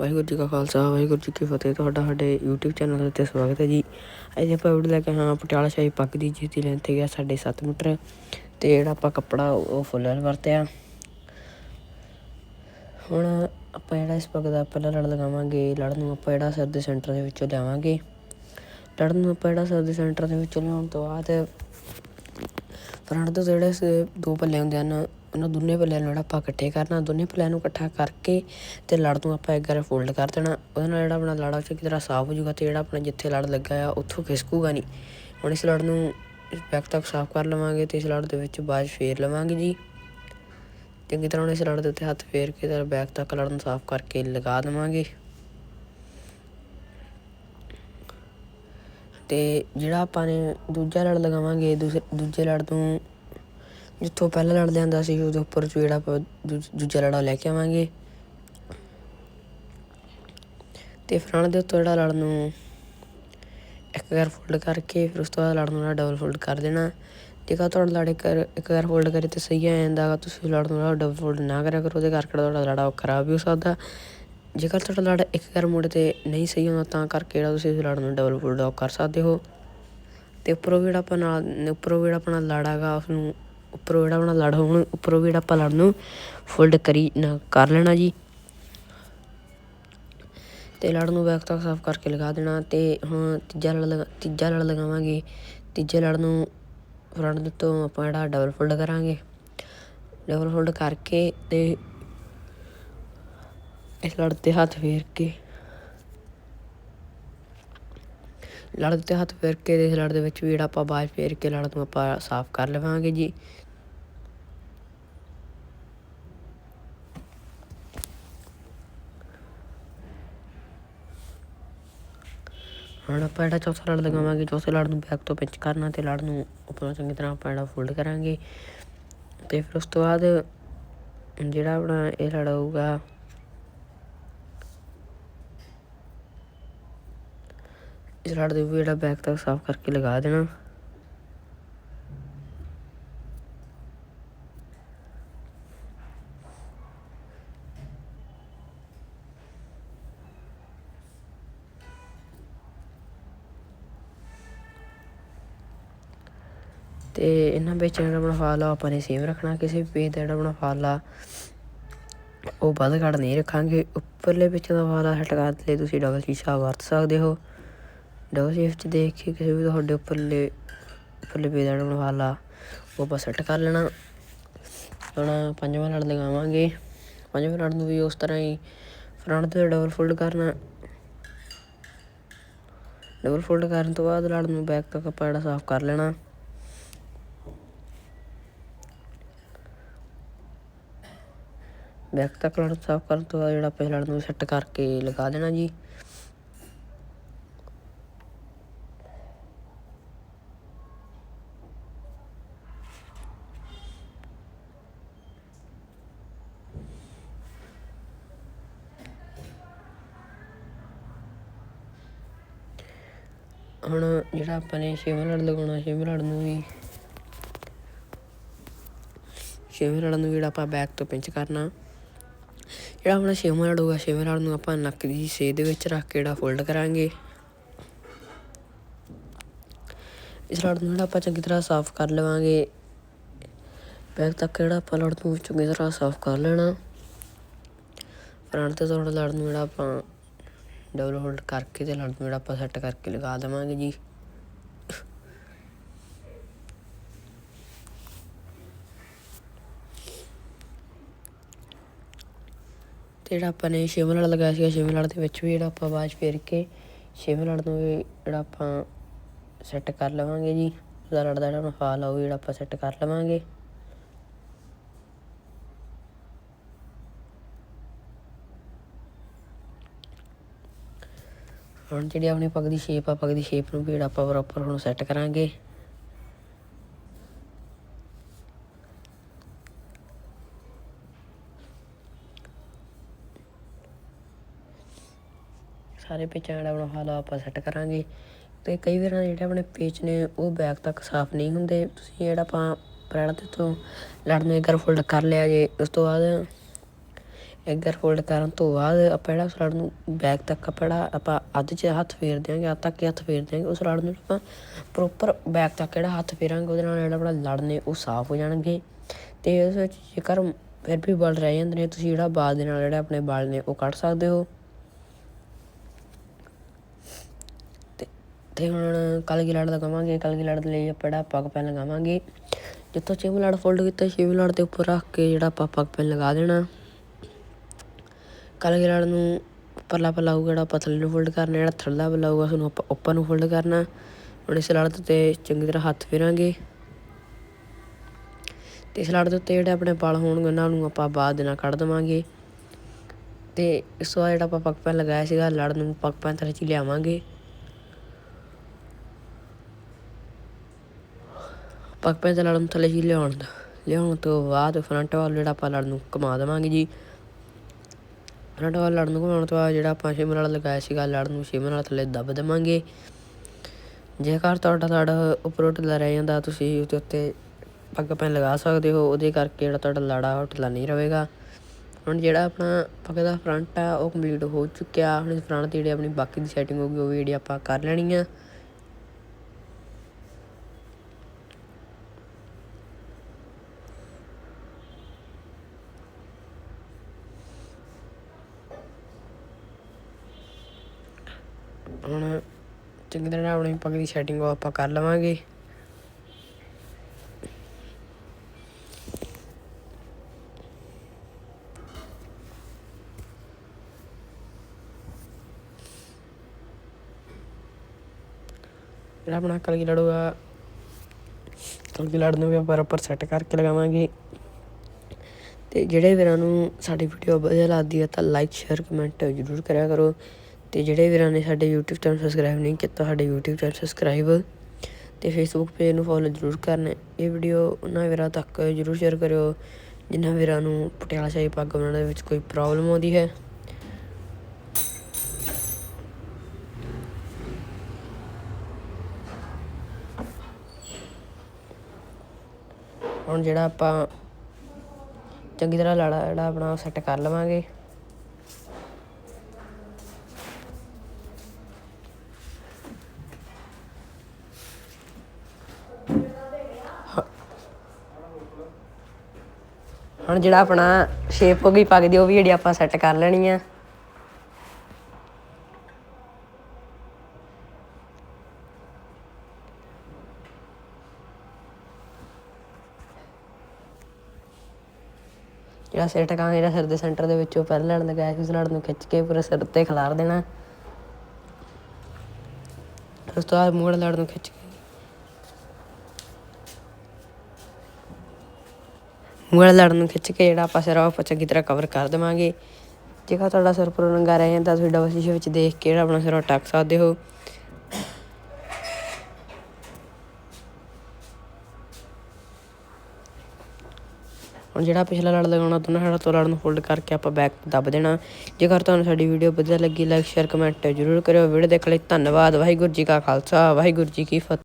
ਵਾਹਿਗੁਰੂ ਜੀ ਕਾ ਖਾਲਸਾ, ਵਾਹਿਗੁਰੂ ਜੀ ਕੀ ਫਤਿਹ। ਤੁਹਾਡਾ ਸਾਡੇ YouTube ਚੈਨਲ ਉੱਤੇ ਸਵਾਗਤ ਹੈ ਜੀ। ਅੱਜ ਆਪਾਂ ਵੀਡੀਓ ਲੈ ਕੇ ਹਾਂ ਪਟਿਆਲਾ ਸ਼ਾਹੀ ਪੱਗ ਦੀ, ਜਿਸ ਦੀ ਲੈਂਥ ਹੈਗੀ ਆ ਸਾਢੇ ਸੱਤ ਮੀਟਰ ਤੇ ਜਿਹੜਾ ਆਪਾਂ ਕੱਪੜਾ ਉਹ ਫੁੱਲ ਵਰਤਿਆ। ਹੁਣ ਆਪਾਂ ਜਿਹੜਾ ਇਸ ਪੱਗ ਦਾ ਪਹਿਲਾਂ ਲੜ ਲਗਾਵਾਂਗੇ। ਲੜ ਨੂੰ ਆਪਾਂ ਜਿਹੜਾ ਸਿਰ ਦੇ ਸੈਂਟਰ ਦੇ ਵਿੱਚੋਂ ਲਿਆਵਾਂਗੇ ਲੜ ਨੂੰ ਆਪਾਂ ਜਿਹੜਾ ਸਿਰ ਦੇ ਸੈਂਟਰ ਦੇ ਵਿੱਚੋਂ ਲਿਆਉਣ ਤੋਂ ਬਾਅਦ ਫਰੰਟ ਤੋਂ ਜਿਹੜੇ ਸ- ਦੋ ਭੱਲੇ ਹੁੰਦੇ ਹਨ, ਉਹਨਾਂ ਦੋਨੇ ਪੱਲਿਆਂ ਨੂੰ ਜਿਹੜਾ ਆਪਾਂ ਇਕੱਠੇ ਕਰਨਾ, ਦੋਨੇ ਪੱਲਿਆਂ ਨੂੰ ਇਕੱਠਾ ਕਰਕੇ ਅਤੇ ਲੜ ਨੂੰ ਆਪਾਂ ਇੱਕ ਵਾਰ ਫੋਲਡ ਕਰ ਦੇਣਾ। ਉਹਦੇ ਨਾਲ ਜਿਹੜਾ ਆਪਣਾ ਲੜਾ ਚੰਗੀ ਤਰ੍ਹਾਂ ਸਾਫ਼ ਹੋ ਜਾਊਗਾ ਤੇ ਜਿਹੜਾ ਆਪਣਾ ਜਿੱਥੇ ਲੜ ਲੱਗਾ ਆ, ਉੱਥੋਂ ਖਿਸਕੂਗਾ ਨਹੀਂ। ਹੁਣ ਇਸ ਲੜ ਨੂੰ ਬੈਕ ਤੱਕ ਸਾਫ਼ ਕਰ ਲਵਾਂਗੇ ਤੇ ਇਸ ਲੜ ਦੇ ਵਿੱਚ ਬਾਅਦ ਫੇਰ ਲਵਾਂਗੇ ਜੀ। ਚੰਗੀ ਤਰ੍ਹਾਂ ਹੁਣ ਇਸ ਲੜ ਦੇ ਉੱਤੇ ਹੱਥ ਫੇਰ ਕੇ ਤੇ ਬੈਕ ਤੱਕ ਲੜ ਨੂੰ ਸਾਫ਼ ਕਰਕੇ ਲਗਾ ਦੇਵਾਂਗੇ। ਅਤੇ ਜਿਹੜਾ ਆਪਾਂ ਨੇ ਦੂਜਾ ਲੜ ਲਗਾਵਾਂਗੇ ਦੂਸਰੇ ਦੂਜੇ ਲੜ ਤੋਂ ਜਿੱਥੋਂ ਪਹਿਲਾ ਲੜ ਲਿਆਂਦਾ ਸੀ, ਉਹਦੇ ਉੱਪਰ ਜਿਹੜਾ ਆਪਾਂ ਦੂਜ- ਦੂਜਾ ਲੜਾ ਲੈ ਕੇ ਆਵਾਂਗੇ। ਤੇ ਫਰੰਟ ਦੇ ਉੱਤੇ ਜਿਹੜਾ ਲੜ ਨੂੰ ਇੱਕ ਵਾਰ ਫੋਲਡ ਕਰਕੇ, ਫਿਰ ਉਸ ਤੋਂ ਬਾਅਦ ਲੜ ਨੂੰ ਡਬਲ ਫੋਲਡ ਕਰ ਦੇਣਾ। ਜੇਕਰ ਤੁਹਾਡਾ ਲੜ ਇੱਕ ਵਾਰ- ਇੱਕ ਵਾਰ ਫੋਲਡ ਕਰੇ ਤੇ ਸਹੀ ਆ ਜਾਂਦਾ ਤੁਸੀਂ ਲੜ ਨੂੰ ਡਬਲ ਫੋਲਡ ਨਾ ਕਰਿਆ ਕਰੋ, ਉਹਦੇ ਕਰਕੇ ਤੁਹਾਡਾ ਲੜਾ ਉਹ ਖਰਾਬ ਵੀ ਹੋ ਸਕਦਾ। ਜੇਕਰ ਤੁਹਾਡਾ ਲੜ ਇੱਕ ਵਾਰ ਮੁੜੇ ਤੇ ਨਹੀਂ ਸਹੀ ਹੁੰਦਾ, ਤਾਂ ਕਰਕੇ ਜਿਹੜਾ ਤੁਸੀਂ ਉਸ ਲੜ ਨੂੰ ਡਬਲ ਫੋਲਡ ਕਰ ਸਕਦੇ ਹੋ। ਤੇ ਉੱਪਰੋਂ ਵੀ ਜਿਹੜਾ ਆਪਾਂ ਨਾਲ, ਉੱਪਰੋਂ ਵੀ ਜਿਹੜਾ ਆਪਣਾ ਲੜ ਹੈਗਾ ਉਸ ਨੂੰ ਉੱਪਰੋਂ ਜਿਹੜਾ ਆਪਣਾ ਲੜ ਹੋਣ, ਉੱਪਰੋਂ ਵੀ ਜਿਹੜਾ ਆਪਾਂ ਲੜ ਨੂੰ ਫੋਲਡ ਕਰੀ ਨਾ, ਕਰ ਲੈਣਾ ਜੀ। ਤੇ ਲੜ ਨੂੰ ਬੈਕ ਤੱਕ ਸਾਫ਼ ਕਰਕੇ ਲਗਾ ਦੇਣਾ ਤੇ ਹੁਣ ਤੀਜਾ ਲੜ ਲਗਾ, ਤੀਜਾ ਲੜ ਲਗਾਵਾਂਗੇ। ਤੀਜੇ ਲੜ ਨੂੰ ਫਰੰਟ ਤੋਂ ਆਪਾਂ ਜਿਹੜਾ ਡਬਲ ਫੋਲਡ ਕਰਾਂਗੇ। ਡਬਲ ਫੋਲਡ ਕਰਕੇ ਤੇ ਇਸ ਲੜ ਤੇ ਹੱਥ ਫੇਰ ਕੇ ਲੜ ਤੇ ਹੱਥ ਫੇਰ ਕੇ ਤੇ ਇਸ ਲੜ ਦੇ ਵਿੱਚ ਵੀ ਜਿਹੜਾ ਆਪਾਂ ਬਾਜ ਫੇਰ ਕੇ ਲੜ ਨੂੰ ਆਪਾਂ ਸਾਫ਼ ਕਰ ਲਵਾਂਗੇ ਜੀ ਹੁਣ ਆਪਾਂ ਜਿਹੜਾ ਚੌਥਾ ਲੜ ਲਗਾਵਾਂਗੇ ਚੌਥੇ ਲੜ ਨੂੰ ਬੈਕ ਤੋਂ ਪਿੰਚ ਕਰਨਾ ਤੇ ਲੜ ਨੂੰ ਉੱਪਰੋਂ ਚੰਗੀ ਤਰ੍ਹਾਂ ਆਪਾਂ ਜਿਹੜਾ ਫੋਲਡ ਕਰਾਂਗੇ ਤੇ ਫਿਰ ਉਸ ਤੋਂ ਬਾਅਦ ਜਿਹੜਾ ਆਪਣਾ ਇਹ ਲੜ ਹੋਊਗਾ ਇਸ ਲੜ ਦੇ ਵੀ ਜਿਹੜਾ ਬੈਕ ਤੱਕ ਸਾਫ਼ ਕਰਕੇ ਲਗਾ ਦੇਣਾ। ਤੇ ਇਹਨਾਂ ਵਿੱਚ ਜਿਹੜਾ ਆਪਣਾ ਫਾਲ ਆ ਆਪਾਂ ਨੇ ਸੇਮ ਰੱਖਣਾ। ਕਿਸੇ ਵੀ ਪੇਜ ਦਾ ਜਿਹੜਾ ਆਪਣਾ ਫਾਲ ਆ, ਉਹ ਵੱਧ ਘੱਟ ਨਹੀਂ ਰੱਖਾਂਗੇ। ਉੱਪਰਲੇ ਵਿੱਚ ਦਾ ਫਾਲ ਆ ਸੈੱਟ ਕਰਨ ਲਈ ਤੁਸੀਂ ਡਬਲ ਸ਼ੀਸ਼ਾ ਵਰਤ ਸਕਦੇ ਹੋ। ਡਬਲ ਸ਼ੀਫ ਚ ਦੇਖ ਕੇ ਕਿਸੇ ਵੀ ਤੁਹਾਡੇ ਉੱਪਰਲੇ ਉੱਪਰਲੇ ਪੇਜ ਦਾ ਜਿਹੜਾ ਉਹ ਆਪਾਂ ਸੈੱਟ ਕਰ ਲੈਣਾ। ਹੁਣ ਪੰਜਵਾਂ ਲੜ ਲਗਾਵਾਂਗੇ। ਪੰਜਵੇਂ ਲੜ ਨੂੰ ਵੀ ਉਸ ਤਰ੍ਹਾਂ ਹੀ ਫਰੰਟ ਤੇ ਡਬਲ ਫੋਲਡ ਕਰਨਾ। ਡਬਲ ਫੋਲਡ ਕਰਨ ਤੋਂ ਬਾਅਦ ਲੜ ਨੂੰ ਬੈਕ ਤੱਕ ਆਪਾਂ ਜਿਹੜਾ ਸਾਫ਼ ਕਰ ਲੈਣਾ। ਬੈਕ ਤੱਕ ਲੜ ਸਾਫ਼ ਕਰਨ ਤੋਂ ਬਾਅਦ ਜਿਹੜਾ ਪਹਿਲਾ ਲੜ ਨੂੰ ਸੈੱਟ ਕਰਕੇ ਲਗਾ ਦੇਣਾ ਜੀ। ਹੁਣ ਜਿਹੜਾ ਆਪਾਂ ਨੇ ਛੇਵਾਂ ਲੜ ਲਗਾਉਣਾ, ਛੇਵੇਂ ਲੜ ਨੂੰ ਵੀ। ਛੇਵੇਂ ਲੜ ਨੂੰ ਜਿਹੜਾ ਆਪਾਂ ਬੈਕ ਤੋਂ ਪਿੰਚ ਕਰਨਾ। ਜਿਹੜਾ ਆਪਣਾ ਛੇਵਾਂ ਲੜ ਹੋਊਗਾ, ਛੇਵੇਂ ਲੜ ਨੂੰ ਆਪਾਂ ਨੱਕ ਦੀ ਸੇਧ ਦੇ ਵਿੱਚ ਰੱਖ ਕੇ ਜਿਹੜਾ ਫੋਲਡ ਕਰਾਂਗੇ। ਇਸ ਲੜ ਨੂੰ ਜਿਹੜਾ ਆਪਾਂ ਚੰਗੀ ਤਰ੍ਹਾਂ ਸਾਫ਼ ਕਰ ਲਵਾਂਗੇ। ਬੈਕ ਤੱਕ ਜਿਹੜਾ ਆਪਾਂ ਲੜ ਨੂੰ ਚੰਗੀ ਤਰ੍ਹਾਂ ਸਾਫ਼ ਕਰ ਲੈਣਾ। ਫਰੰਟ ਤੇ ਥੋੜਾ ਲੜ ਨੂੰ ਜਿਹੜਾ ਆਪਾਂ ਡਬਲ ਹੋਲਡ ਕਰਕੇ ਤੇ ਲੜ ਨੂੰ ਜਿਹੜਾ ਆਪਾਂ ਸੈੱਟ ਕਰਕੇ ਲਗਾ ਦੇਵਾਂਗੇ ਜੀ। ਤੇ ਜਿਹੜਾ ਆਪਾਂ ਨੇ ਛੇਵਾਂ ਲੜ ਲਗਾਇਆ ਸੀਗਾ ਛੇਵੇਂ ਲੜ ਦੇ ਵਿੱਚ ਵੀ ਜਿਹੜਾ ਆਪਾਂ ਬਾਜ ਫੇਰ ਕੇ ਛੇਵੇਂ ਲੜ ਨੂੰ ਵੀ ਜਿਹੜਾ ਆਪਾਂ ਸੈੱਟ ਕਰ ਲਵਾਂਗੇ ਜੀ। ਉਹਦਾ ਲੜ ਦਾ ਜਿਹੜਾ ਫਾਲ ਆ ਉਹ ਜਿਹੜਾ ਆਪਾਂ ਸੈੱਟ ਕਰ ਲਵਾਂਗੇ। ਹੁਣ ਜਿਹੜੀ ਆਪਣੀ ਪੱਗ ਦੀ ਸ਼ੇਪ ਆ ਪੱਗ ਦੀ ਸ਼ੇਪ ਨੂੰ ਵੀ ਜਿਹੜਾ ਆਪਾਂ ਪ੍ਰੋਪਰ ਹੁਣ ਸੈੱਟ ਕਰਾਂਗੇ। ਸਾਰੇ ਪੇਚਾਂ ਜਿਹੜਾ ਆਪਣਾ ਹਾਲਾ ਆਪਾਂ ਸੈੱਟ ਕਰਾਂਗੇ। ਤੇ ਕਈ ਵਾਰ ਜਿਹੜੇ ਆਪਣੇ ਪੇਚ ਨੇ, ਉਹ ਬੈਕ ਤੱਕ ਸਾਫ਼ ਨਹੀਂ ਹੁੰਦੇ। ਤੁਸੀਂ ਜਿਹੜਾ ਆਪਾਂ ਪ੍ਰੈਣ ਤੇ ਤੋਂ ਲੜ ਨੂੰ ਇੱਕ ਵਾਰ ਫੋਲਡ ਕਰ ਲਿਆ ਜੇ, ਉਸ ਤੋਂ ਬਾਅਦ ਇੱਧਰ ਫੋਲਡ ਕਰਨ ਤੋਂ ਬਾਅਦ ਆਪਾਂ ਜਿਹੜਾ ਉਸ ਲੜ ਨੂੰ ਬੈਕ ਤੱਕ ਆਪਾਂ ਜਿਹੜਾ ਆਪਾਂ ਅੱਧ 'ਚ ਹੱਥ ਫੇਰ ਦਿਆਂਗੇ, ਅੱਧ ਤੱਕ ਹੀ ਹੱਥ ਫੇਰ ਦਿਆਂਗੇ, ਉਸ ਲੜ ਨੂੰ ਆਪਾਂ ਪ੍ਰੋਪਰ ਬੈਕ ਤੱਕ ਜਿਹੜਾ ਹੱਥ ਫੇਰਾਂਗੇ, ਉਹਦੇ ਨਾਲ ਜਿਹੜਾ ਆਪਣਾ ਲੜ ਨੇ ਉਹ ਸਾਫ਼ ਹੋ ਜਾਣਗੇ। ਤੇ ਉਸ ਵਿੱਚ ਜੇਕਰ ਫਿਰ ਵੀ ਬਲ ਰਹਿ ਜਾਂਦੇ ਨੇ, ਤੁਸੀਂ ਜਿਹੜਾ ਬਾਲ ਦੇ ਨਾਲ ਜਿਹੜੇ ਆਪਣੇ ਵਾਲ ਨੇ ਉਹ ਕੱਢ ਸਕਦੇ ਹੋ। ਤੇ ਹੁਣ ਕਲਗੀ ਲੜ ਲਗਾਵਾਂਗੇ, ਕਲਗੀ ਲੜ ਦੇ ਲਈ ਆਪਾਂ ਜਿਹੜਾ ਪੱਗ ਪੈਨ ਲਗਾਵਾਂਗੇ। ਜਿੱਥੋਂ ਛੇਵੀਂ ਲੜ ਫੋਲਡ ਕੀਤਾ ਛੇਵੀਂ ਲੜ ਦੇ ਉੱਪਰ ਰੱਖ ਕੇ ਜਿਹੜਾ ਆਪਾਂ ਪੱਗ ਪੈਨ ਲਗਾ ਦੇਣਾ। ਕਲਗੀ ਲੜ ਨੂੰ ਪਰਲਾ ਪੱਲਾ ਹੋਊਗਾ ਜਿਹੜਾ ਪਤਲੇ ਨੂੰ ਫੋਲਡ ਕਰਨਾ, ਜਿਹੜਾ ਥੱਲਾ ਪੱਲਾ ਹੋਊਗਾ ਉਸਨੂੰ ਆਪਾਂ ਉੱਪਰ ਨੂੰ ਫੋਲਡ ਕਰਨਾ। ਹੁਣ ਇਸ ਲੜ ਦੇ ਉੱਤੇ ਚੰਗੀ ਤਰ੍ਹਾਂ ਹੱਥ ਫੇਰਾਂਗੇ। ਤੇ ਇਸ ਲੜ ਦੇ ਉੱਤੇ ਜਿਹੜੇ ਆਪਣੇ ਵਾਲ ਹੋਣਗੇ, ਉਹਨਾਂ ਨੂੰ ਆਪਾਂ ਬਾਅਦ ਦੇ ਨਾਲ ਕੱਢ ਦੇਵਾਂਗੇ। ਤੇ ਇਸ ਤੋਂ ਬਾਅਦ ਜਿਹੜਾ ਆਪਾਂ ਪੱਗ ਪੈਨ ਲਗਾਇਆ ਸੀਗਾ ਲੜ ਨੂੰ ਪੱਗ ਪੈਨ ਤਰ੍ਹਾਂ ਚ ਲਿਆਵਾਂਗੇ। ਪੱਗ ਪੈਨ ਤੇ ਲੜ ਨੂੰ ਥੱਲੇ ਜੀ ਲਿਆਉਣ ਦਾ ਲਿਆਉਣ ਤੋਂ ਬਾਅਦ ਫਰੰਟ ਵੱਲ ਜਿਹੜਾ ਆਪਾਂ ਲੜ ਨੂੰ ਘੁਮਾ ਦੇਵਾਂਗੇ ਜੀ। ਫਰੰਟ ਵੱਲ ਲੜ ਨੂੰ ਘੁਮਾਉਣ ਤੋਂ ਬਾਅਦ ਜਿਹੜਾ ਆਪਾਂ ਛੇਵਾਂ ਨਾਲ ਲਗਾਇਆ ਸੀਗਾ ਲੜ ਨੂੰ ਛੇਵਾਂ ਨਾਲ ਥੱਲੇ ਦੱਬ ਦੇਵਾਂਗੇ। ਜੇਕਰ ਤੁਹਾਡਾ ਲੜ ਉੱਪਰੋਂ ਢਿੱਲਾ ਰਹਿ ਜਾਂਦਾ, ਤੁਸੀਂ ਉਹਦੇ ਉੱਤੇ ਪੱਗ ਪੈਨ ਲਗਾ ਸਕਦੇ ਹੋ, ਉਹਦੇ ਕਰਕੇ ਜਿਹੜਾ ਤੁਹਾਡਾ ਲੜਾ ਉਹ ਢਿੱਲਾ ਨਹੀਂ ਰਹੇਗਾ। ਹੁਣ ਜਿਹੜਾ ਆਪਣਾ ਪੱਗ ਦਾ ਫਰੰਟ ਆ, ਉਹ ਕੰਪਲੀਟ ਹੋ ਚੁੱਕਿਆ। ਹੁਣ ਇਸ ਫਰੰਟ ਦੀ ਜਿਹੜੀ ਆਪਣੀ ਬਾਕੀ ਦੀ ਸੈਟਿੰਗ ਹੋਊਗੀ, ਉਹ ਵੀ ਜਿਹੜੀ ਆਪਾਂ ਕਰ ਲੈਣੀ ਆ। ਹੁਣ ਚੰਗੀ ਤਰ੍ਹਾਂ ਆਪਣੀ ਪੱਗ ਦੀ ਸੈਟਿੰਗ ਉਹ ਆਪਾਂ ਕਰ ਲਵਾਂਗੇ। ਜਿਹੜਾ ਆਪਣਾ ਕਲਗੀ ਲੜੂਗਾ ਕਲਗੀ ਲੜ ਨੂੰ ਵੀ ਆਪਾਂ ਉੱਪਰ ਸੈੱਟ ਕਰਕੇ ਲਗਾਵਾਂਗੇ। ਤੇ ਜਿਹੜੇ ਵੀਰਾਂ ਨੂੰ ਸਾਡੀ ਵੀਡੀਓ ਵਧੀਆ ਲੱਗਦੀ ਹੈ ਤਾਂ ਲਾਈਕ ਸ਼ੇਅਰ ਕਮੈਂਟ ਜ਼ਰੂਰ ਕਰਿਆ ਕਰੋ। ਤੇ ਜਿਹੜੇ ਵੀਰਾਂ ਨੇ ਸਾਡੇ YouTube ਚੈਨਲ ਸਬਸਕ੍ਰਾਈਬ ਨਹੀਂ ਕੀਤਾ, ਸਾਡੇ YouTube ਚੈਨਲ ਸਬਸਕ੍ਰਾਈਬ ਤੇ Facebook ਪੇਜ ਨੂੰ ਫੋਲੋ ਜ਼ਰੂਰ ਕਰਨਾ ਇਹ ਵੀਡੀਓ ਉਹਨਾਂ ਵੀਰਾਂ ਤੱਕ ਜ਼ਰੂਰ ਸ਼ੇਅਰ ਕਰਿਓ, ਜਿਨ੍ਹਾਂ ਵੀਰਾਂ ਨੂੰ ਪਟਿਆਲਾ ਸ਼ਾਹੀ ਪੱਗ ਬਣਾਉਣ ਦੇ ਵਿੱਚ ਕੋਈ ਪ੍ਰੋਬਲਮ ਆਉਂਦੀ ਹੈ। ਹੁਣ ਜਿਹੜਾ ਆਪਾਂ ਚੰਗੀ ਤਰ੍ਹਾਂ ਲਾੜਾ ਜਿਹੜਾ ਆਪਣਾ ਸੈੱਟ ਕਰ ਲਵਾਂਗੇ। ਹੁਣ ਜਿਹੜਾ ਆਪਣਾ ਸ਼ੇਪ ਹੋ ਗਈ ਪੱਗ ਦੀ ਉਹ ਵੀ ਜਿਹੜੀ ਆਪਾਂ ਸੈੱਟ ਕਰ ਲੈਣੀ ਆ। ਜਿਹੜਾ ਸਿਰ ਟਿਕਾਣਾ, ਜਿਹੜਾ ਸਿਰ ਦੇ ਸੈਂਟਰ ਦੇ ਵਿੱਚੋਂ ਪਹਿਲਾਂ ਲੜਨ ਲਗਾਇਆ ਸੀ ਉਸ ਲੜ ਨੂੰ ਖਿੱਚ ਕੇ ਪੂਰੇ ਸਿਰ ਤੇ ਖਿਲਾਰ ਦੇਣਾ। ਉਸ ਤੋਂ ਬਾਅਦ ਮੂੰਹ ਲੜ ਨੂੰ ਖਿੱਚ ਕੇ ਮੂੰਹ ਵਾਲੇ ਲੜ ਨੂੰ ਖਿੱਚ ਕੇ ਜਿਹੜਾ ਆਪਾਂ ਸਿਰ ਆ ਉਹ ਚੰਗੀ ਤਰ੍ਹਾਂ ਕਵਰ ਕਰ ਦੇਵਾਂਗੇ। ਜੇਕਰ ਤੁਹਾਡਾ ਸਿਰ ਪੂਰਾ ਨੰਗਾ ਰਹਿ ਜਾਂਦਾ ਤੁਸੀਂ ਡਬਲ ਸ਼ੀਸ਼ੇ ਵਿੱਚ ਦੇਖ ਕੇ ਜਿਹੜਾ ਆਪਣਾ ਸਿਰ ਉਹ ਟੱਕ ਸਕਦੇ ਹੋ। ਹੁਣ ਜਿਹੜਾ ਪਿਛਲਾ ਲੜ ਲਗਾਉਣਾ, ਦੋਨਾਂ ਸਾਈਡਾਂ ਤੋਂ ਲੜ ਨੂੰ ਫੋਲਡ ਕਰਕੇ ਆਪਾਂ ਬੈਕ ਦੱਬ ਦੇਣਾ। ਜੇਕਰ ਤੁਹਾਨੂੰ ਸਾਡੀ ਵੀਡੀਓ ਵਧੀਆ ਲੱਗੀ ਲਾਈਕ ਸ਼ੇਅਰ ਕਮੈਂਟ ਜ਼ਰੂਰ ਕਰਿਓ। ਵੀਡੀਓ ਦੇਖਣ ਲਈ ਧੰਨਵਾਦ। ਵਾਹਿਗੁਰੂ ਜੀ ਕਾ ਖਾਲਸਾ। ਵਾਹਿਗੁਰੂ ਜੀ ਕੀ ਫਤਿਹ।